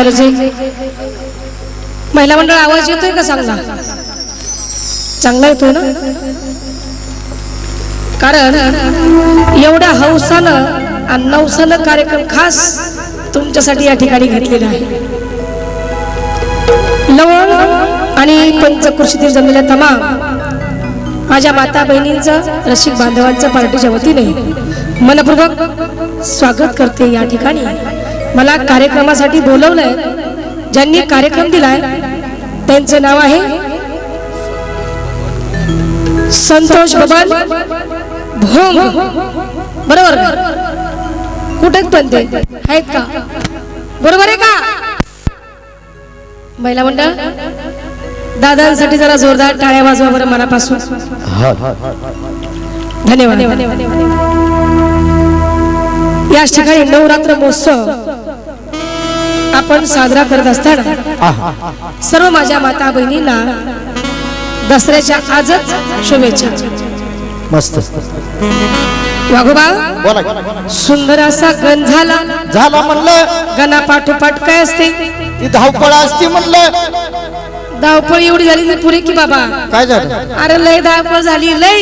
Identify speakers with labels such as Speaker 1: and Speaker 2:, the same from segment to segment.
Speaker 1: हरजे. महिला मंडळ आवाज येतोय का चांगला? चांगला येतोय ना? कारण एवढ्या हौसानं आणि नवसानं कार्यक्रम खास तुमच्यासाठी या ठिकाणी घेतलेला आहे. लवण आणि पंचकृषीतील जमलेल्या तमाम माझ्या माता बहिणींचं रसिक बांधवांचं पार्टीच्या वतीने मनपूर्वक स्वागत करते या ठिकाणी. मला कार्यक्रमासाठी बोलवलंय. ज्यांनी कार्यक्रम दिलाय त्यांचं नाव आहे संतोष बबन भोंग बरोबर? कुठे आहेत पण ते? आहेत का? बरोबर आहे का? महिला मंडळ दादांसाठी जरा जोरदार टाळ्या वाजवा बरं मनापासून. धन्यवाद. याच ठिकाणी नवरात्र महोत्सव. आपण साजरा करत असताना सर्व माझ्या माता बहिणींना दसऱ्याच्या आजच शुभेच्छा.
Speaker 2: मस्त.
Speaker 1: वाघोबा. सुंदर असा गण झाला.
Speaker 2: झाला म्हणलं.
Speaker 1: गणा पाठोपाठ काय असते?
Speaker 2: ती धावपळ असती म्हणलं.
Speaker 1: धावपळ एवढी झाली नाही पुरे की बाबा.
Speaker 2: काय झालं?
Speaker 1: अरे लय धावपळ झाली लय.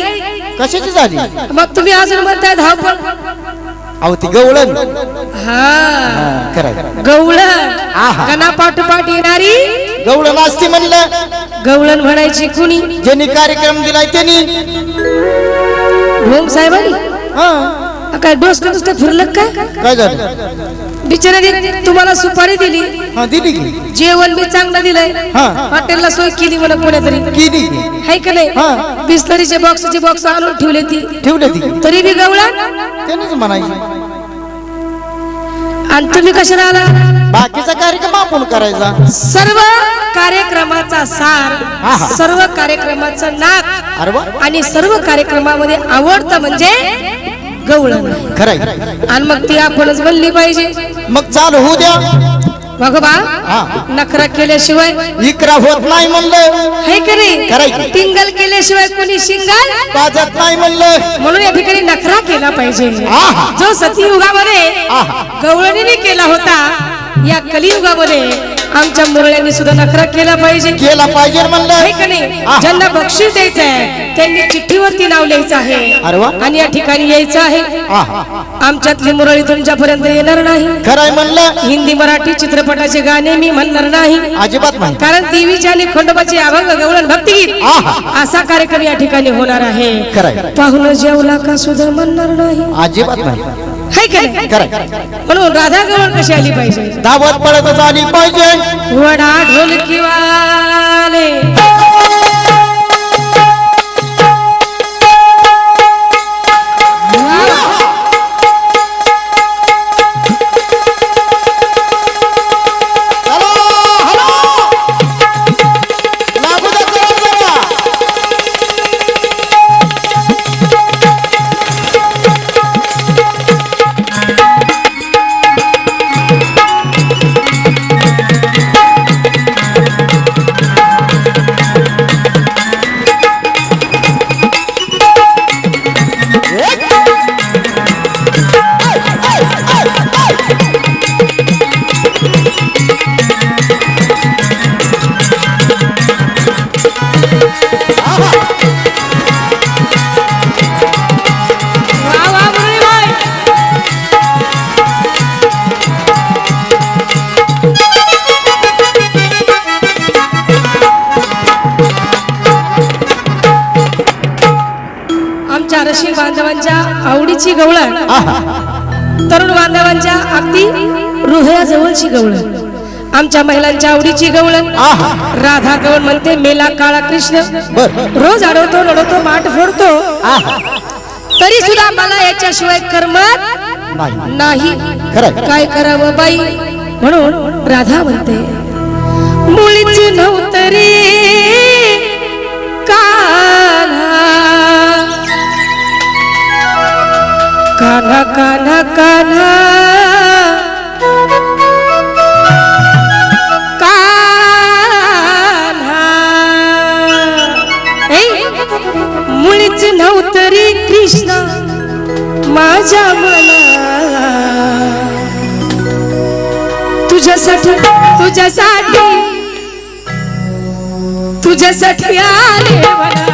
Speaker 2: कशाची झाली?
Speaker 1: मग तुम्ही अजून म्हणताय धावपळ.
Speaker 2: अहो ती गवळण
Speaker 1: हा गवळण
Speaker 2: आहा.
Speaker 1: गणा पाठोपाठ येणारी
Speaker 2: गवळण असती म्हणलं
Speaker 1: गवळण म्हणायची कुणी
Speaker 2: ज्यांनी कार्यक्रम दिलाय त्यांनी
Speaker 1: भोम साहेबांनी
Speaker 2: हा
Speaker 1: काय डोस डोस फिरलं काय
Speaker 2: काय झालं
Speaker 1: बिचाराने तुम्हाला सुपारी दिली.
Speaker 2: हा दिली की.
Speaker 1: जेवण बी चांगलं दिलंय.
Speaker 2: हा.
Speaker 1: हॉटेलला सोय केली मला कोण्यातरी.
Speaker 2: किती की.
Speaker 1: हाय का नाही. बिस्लरीचे बॉक्सचे बॉक्स आणून ठेवले ती.
Speaker 2: ठेवले ती.
Speaker 1: तरी बी गवळा?
Speaker 2: त्यांनीच म्हणायची.
Speaker 1: आणि तुम्ही कशाला आला?
Speaker 2: बाकीचा कार्यक्रम आपण करायचा.
Speaker 1: सर्व कार्यक्रमाचा सार. सर्व कार्यक्रमाचं नाक
Speaker 2: अरे वा.
Speaker 1: आणि सर्व कार्यक्रमामध्ये आवडतं म्हणजे गवळण.
Speaker 2: खराय.
Speaker 1: आणि मग ती आपणच बनली पाहिजे.
Speaker 2: मग चालू होऊ द्या.
Speaker 1: भगवा
Speaker 2: हा.
Speaker 1: नखरा केल्याशिवाय
Speaker 2: इकरा होत नाही म्हणलं.
Speaker 1: हे की नाही. टिंगल केल्याशिवाय कोणी शिंगल?
Speaker 2: पाजत नाही म्हणलं.
Speaker 1: म्हणून या ठिकाणी नखरा केला पाहिजे. जो सतीयुगामध्ये. गवळणीने केला होता या कलियुगामध्ये आमच्या मुरळ्यांनी सुद्धा नखरा केला पाहिजे.
Speaker 2: केला पाहिजे म्हणलं
Speaker 1: आहे का नाही?
Speaker 2: आहा.
Speaker 1: ज्यांना बक्षीस द्यायचं आहे त्यांनी चिठ्ठीवरती नाव लिहायचं आहे. आणि या ठिकाणी यायचं आहे. आमच्यातली मुरळी तुमच्यापर्यंत येणार नाही.
Speaker 2: खरंय म्हणलं
Speaker 1: हिंदी मराठी चित्रपटाचे गाणे मी म्हणणार नाही.
Speaker 2: अजिबात नाही.
Speaker 1: कारण देवीचे आणि खंडोबाचे अभंग गवळण भक्तिगीत. असा कार्यक्रम या ठिकाणी होणार आहे. पाहुणं जेवला का सुद्धा म्हणणार नाही.
Speaker 2: अजिबात नाही.
Speaker 1: हाय का नाही?
Speaker 2: खरंय
Speaker 1: म्हणून राधा गवळ कशी आली पाहिजे?
Speaker 2: धावत पळतच आली पाहिजे।
Speaker 1: वडा ढोलकी वाले गवळण तरुण बांधवांच्या अगदी हृदयाजवळची गवळण आमच्या महिलांच्या आवडीची गवळण. राधा गवळण म्हणते मेला काळा कृष्ण. रोज अडवतो लढवतो माठ फोडतो. तरी सुद्धा मला याच्याशिवाय करमत
Speaker 2: नाही.
Speaker 1: काय करावं बाई? म्हणून राधा म्हणते मुळीच नव्हतरी कान्हा कान्हा कान्हा कान्हा. कान्हा. मुळीच नव्हतरी कृष्ण माझ्या मना तुझ्यासाठी तुझ्यासाठी तुझ्यासाठी आले मला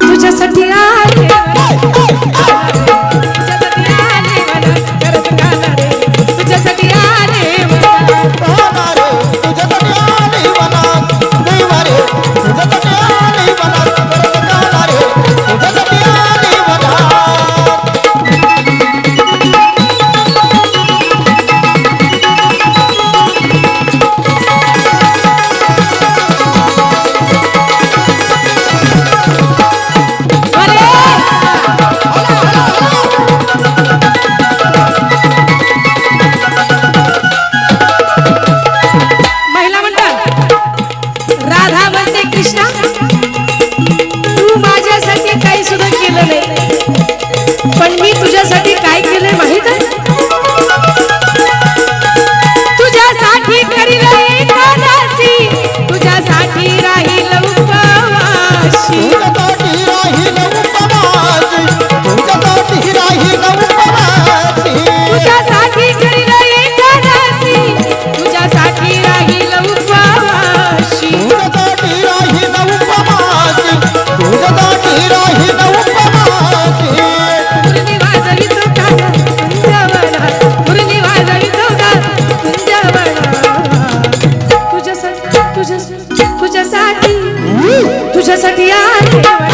Speaker 1: तुझ्यासाठी आले Yeah.